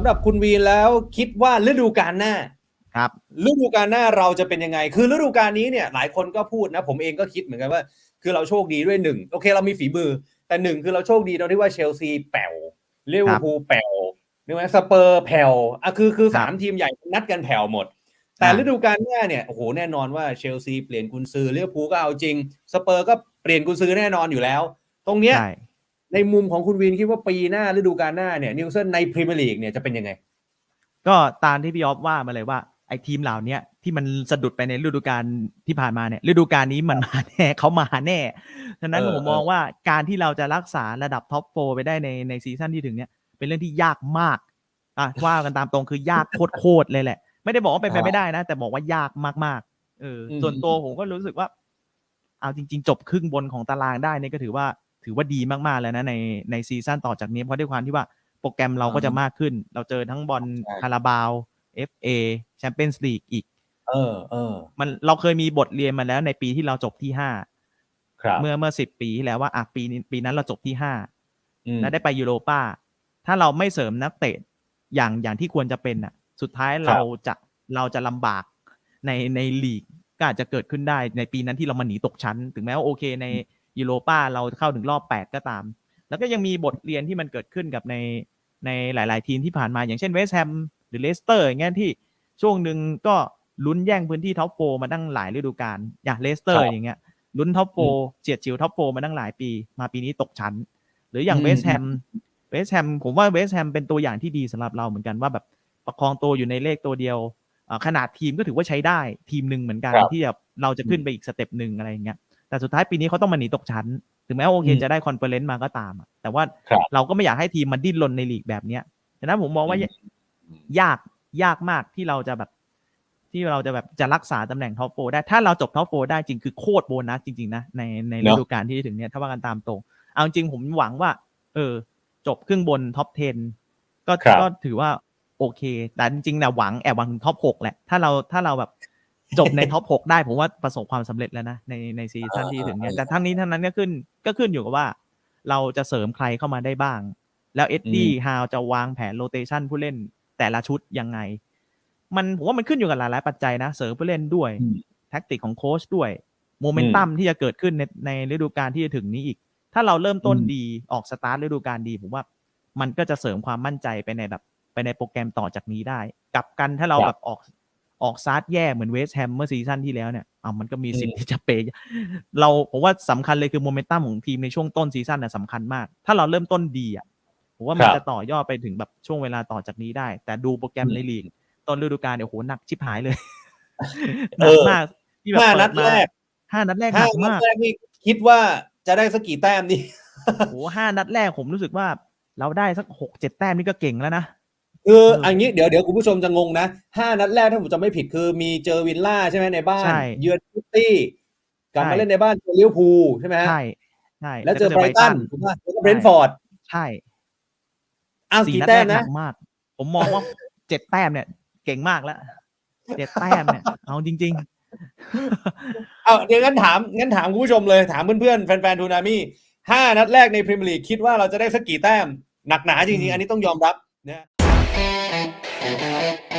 ำหรับคุณวีนแล้วคิดว่าฤดูกาลหน้าครับฤดูกาลหน้าเราจะเป็นยังไง คือฤดูกาลนี้เนี่ยหลายคนก็พูดนะ ผมเองก็คิดเหมือนกันว่า คือเราโชคดีด้วยหนึ่งโอเคเรามีฝีมือ แต่หนึ่งคือเราโชคดีตรงที่ว่าเชลซีแป๋วลิเวอร์พูลแป๋วนึกไหมสเปอร์แผ่วอะคือคือครับสามทีมใหญ่นัดกันแผ่วหมด แต่อ่าฤดูกาลหน้าเนี่ยโอ้โหแน่นอนว่าเชลซีเปลี่ยนกุนซือลิเวอร์พูลก็เอาจริง สเปอร์ก็เปลี่ยนกุนซือแน่นอนอยู่แล้ว ตรงเนี้ย ใช่ในมุมของคุณวินคิดว่าปีหน้าฤดูกาลหน้าเนี่ยนิวเซนในพรีเมียร์ลีกเนี่ยจะเป็นยังไง ก็ตามที่พี่ออฟว่ามาเลยว่าไอ้ทีมเหล่าเนี้ยที่มันสะดุดไปในฤดูกาลที่ผ่านมาเนี่ยฤดูกาลนี้มันมาแน่เขามาแน่ฉะนั้นเออผมมองว่าการที่เราจะรักษาระดับท็อปโฟไปได้ในในซีซั่นที่ถึงเนี้ยเป็นเรื่องที่ยากมากอะว่ากันตามตรงคือยากโคตรๆเลยแหละ ไม่ได้บอกว่าเป็นไปไม่ได้นะ แต่บอกว่ายากมากๆเอออมส่วนตัวผมก็รู้สึกว่า เอาจริง ๆ จบครึ่งบนของตารางได้เนี่ยก็ถือว่า ถือว่าดีมากๆแล้วนะในในซีซั่นต่อจากนี้เพราะด้วยความที่ว่าโปรแกรมเราก็จะมากขึ้น เราเจอทั้งบอลใช่คาราบาว FA แชมเปี้ยนส์ลีกอีก เออเออมันเราเคยมีบทเรียนมาแล้วในปีที่เราจบที่ห้าครับเมื่อเมื่อสิบปีที่แล้วว่าอะปีนี้ปีนั้นเราจบที่ห้าอืมและได้ไปยูโรป้า ถ้าเราไม่เสริมนักเตะอย่างอย่างที่ควรจะเป็นอะ สุดท้ายเราจะเราจะลำบากในในลีกก็อาจจะเกิดขึ้นได้ในปีนั้นที่เรามาหนีตกชั้น ถึงแม้ว่าโอเคใน ยูโรป้าเราเข้าถึงรอบแปดก็ตาม แล้วก็ยังมีบทเรียนที่มันเกิดขึ้นกับในในหลาย ๆ ทีมที่ผ่านมาอย่างเช่นเวสต์แฮมหรือเลสเตอร์อย่างเงี้ยที่ช่วงหนึ่งก็ลุ้นแย่งพื้นที่ท็อปโฟมาตั้งหลายฤดูกาลอย่างเลสเตอร์อย่างเงี้ยลุ้นท็อปโฟเฉียดฉิวท็อปโฟมาตั้งหลายปี มาปีนี้ตกชั้น หรืออย่างอืมเวสต์แฮมเวสต์แฮมผมว่าเวสต์แฮมเป็นตัวอย่างที่ดีสำหรับเราเหมือนกันว่าแบบประคองตัวอยู่ในเลขตัวเดียวอ่าขนาดทีมก็ถือว่าใช้ได้ทีมหนึ่งเหมือนกันครับที่แบบเราจะขึ้นไปอีกสเต็ปหนึ่งอะไรอย่างเงี้ย แต่สุดท้ายปีนี้เขาต้องมาหนีตกชั้น ถึงแม้ว่าโอเคอืมจะได้คอนเฟอเรนซ์มาก็ตามอะแต่ว่าครับเราก็ไม่อยากให้ทีมมันดิ้นรนในลีกแบบเนี้ยฉะนั้นผมมองว่ายากยากมากที่เราจะแบบ ที่เราจะแบบจะรักษาตำแหน่งท็อปโฟได้ ถ้าเราจบท็อปโฟได้จริงคือโคตรโบนัสจริง ๆ นะ ในในเนฤอะดูกาลที่จะถึงเนี้ยถ้าว่ากันตามตรง เอาจริงผมหวังว่า เออ จบครึ่งบนท็อป 10 ก็ครับก็ถือว่าโอเค แต่จริงๆนะหวังแอบหวังถึงท็อป 6 แหละ ถ้าเราถ้าเราแบบ จบในท็อป6ได้ผมว่าประสบความสำเร็จแล้วนะในในซีซั่นที่ถึงเนี้ยแต่ทั้งนี้ทั้งนั้นก็ขึ้นก็ขึ้นอยู่กับว่า เราจะเสริมใครเข้ามาได้บ้าง แล้วเอ็ดดี้ฮาวจะวางแผนโรเตชันผู้เล่นแต่ละชุดยังไง มันผมว่ามันขึ้นอยู่กับหลายๆปัจจัยนะ เสริมผู้เล่นด้วยอืมแท็กติกของโค้ชด้วยโมเมนตัมที่จะเกิดขึ้นในในฤดูกาลที่จะถึงนี้อีก ถ้าเราเริ่มต้นอืมดีออกสตาร์ทฤดูกาลดีผมว่ามันก็จะเสริมความมั่นใจไปในแบบไปในโปรแกรมต่อจากนี้ได้กลับกันถ้าเราครับแบบออก ออกซาร์ทแย่เหมือนเวสต์แฮมเมื่อซีซั่นที่แล้วเนี่ยอ่ามันก็มีสิทอืธิ์มที่จะเปย์เราผมว่าสำคัญเลยคือโมเมนตัมของทีมในช่วงต้นซีซั่นน่ะสำคัญมาก ถ้าเราเริ่มต้นดีอะผมว่ามันครับจะต่อยอดไปถึงแบบช่วงเวลาต่อจากนี้ได้ แต่ดูโปรแกรมอืมในลีกต้นฤดูกาลเนี่ยโหหนักชิบหายเลยหเอนักอมากที่แบบห้าเปินัดดมาแรกห้านัดแรกหห้านักนัดมากแรกนี่คิดว่าจะได้สักกี่แต้มนี่โหห้านัดแรกผมรู้สึกว่า เราได้สักหกเจ็ดแต้มนี่ก็เก่งแล้วนะ คือเอออัอันนี้เดี๋ยวเดี๋ยวคุณผู้ชมจะงงนะห้านัดแรกถ้าผมจำไม่ผิดคือมีเจอวิลล่าใช่ไหมในบ้านใช่เยือนซิตี้กลับใช่มาเล่นในบ้านเจอลิเวอร์พูลใช่ไหมฮะใช่ใช่แล้วเจอก็ไบรตันถูกป่ะแล้วก็เบรนท์ฟอร์ดใช่อ้าวสี่กี่นัดแต้แรมกหนันะกมาก ผมมองว่าเจ็ดแต้มเนี่ย เก่งมากแล้วเจ็ดแต้มเนี่ย เอาจริงเอาเดี๋ยวงั้นถามงั้นถามคุณผู้ชมเลยถามเพื่อนๆแฟนๆทูนามี่ห้านัดแรกในพรีเมียร์ลีกคิดว่าเราจะได้สักกี่แต้มหนักหนาจริงๆ อันนี้ต้องยอมรับนะ Thank.